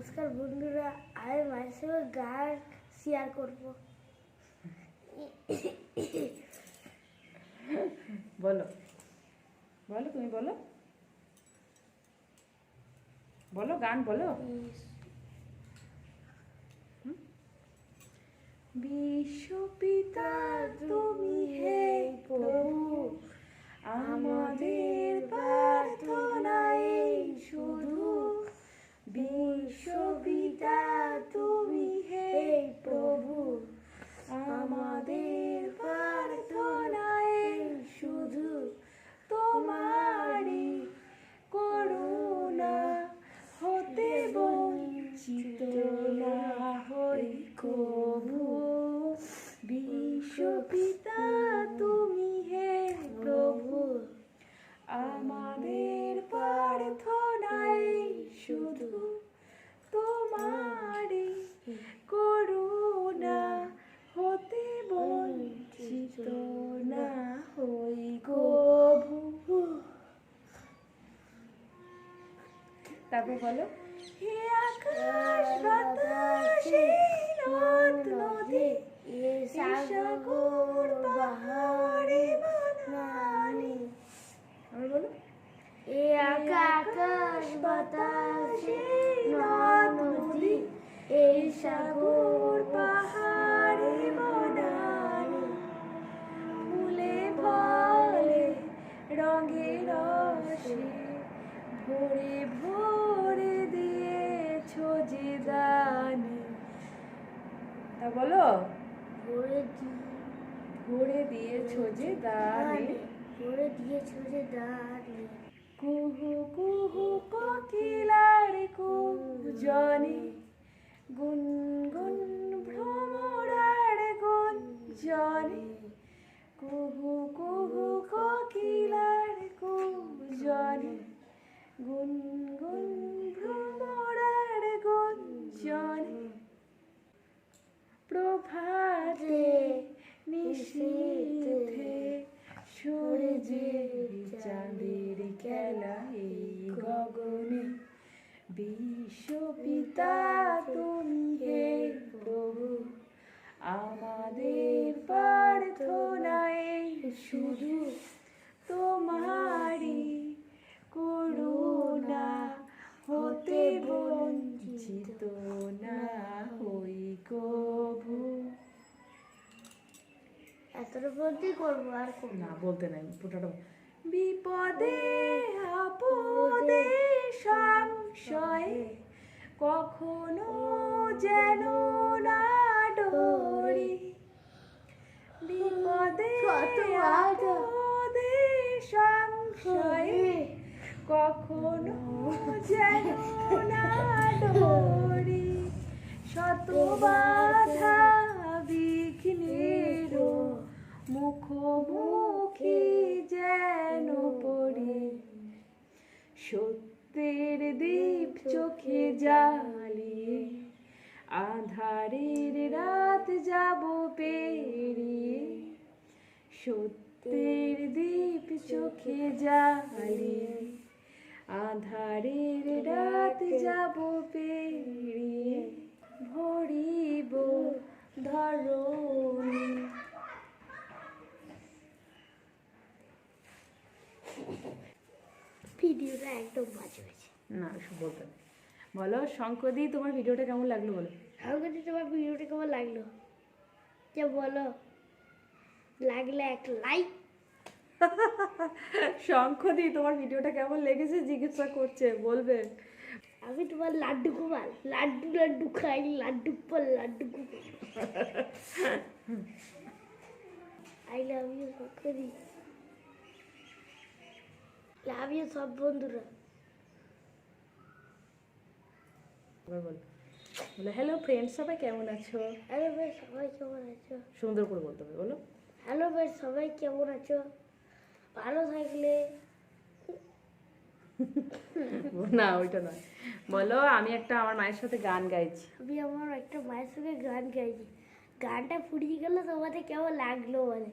নমস্কার বন্ধুরা আমি মায়ের সঙ্গে গান শেয়ার করব। বলো। বলো তুমি বলো। বলো গান বলো। বিশ্বপিতা তুমি হে প্রভু। তারপর বলো হে আকাশ বাতাস নদ নদী এ সাগর। তা বলো ভরে ভরে দিয়েছ যে দানে ভরে দিয়েছ যে দানে কুহু কুহু কোকিলার কুজনে গুন গুন ভ্রমরার গুঞ্জনে কুহু কুহু কোকিলার কুজনে গুন খেলা এই গগনে। বিশ্বপিতা তুমি হে প্রভু আমাদের প্রার্থনায় শুধু তোমারই করুণা হতে বঞ্চিত না হই কভু। এতটা বলতেই করব আর না। বলতে নাই বল। বিপদে আপদে সংশয়ে কখনো যেন না ডরি। বিপদে আপদে সংশয়ে কখনো যেন না ডরি। শত বাধা বিঘ্নেরও মুখোমুখি যেন পড়ি। সত্যের দীপ চোখে জ্বালিয়ে আধারের রাত যাব পেরিয়ে। সত্যের দীপ চোখে জ্বালিয়ে আধারের রাত যাব পেরিয়ে। ভিডিওটা একদম বাজে হয়েছে। না ওসব বলতে বলো শঙ্করদি তোমার ভিডিওটা কেমন লাগল বলো? তো তোমার ভিডিওটা কেমন লাগল? যে বলো। লাগলে একটা লাইক শঙ্করদি তোমার ভিডিওটা কেমন লেগেছে? জিজ্ঞাসা করছে বলবে। আমি তোমার লাড্ডু গোপাল। লাড্ডু লাড্ডু খাই লাড্ডু পর Laddu Gopal. I love you সরকারি লাভ ইউ সব বন্ধুরা। বলো। হ্যালো ফ্রেন্ডস সবাই কেমন আছো? হ্যালো ভাই সবাই কেমন আছো? সুন্দর করে বলতে হবে বলো। হ্যালো ভাই সবাই কেমন আছো? ভালো থাকলে না ওইটা নয়। বলো আমি একটা আমার মায়ের সাথে গান গাইছি। আমি আমার একটা মায়ের সঙ্গে গান গাইছি। গানটা ফুরিয়ে গেল তোমাদের কেমন লাগল বলে।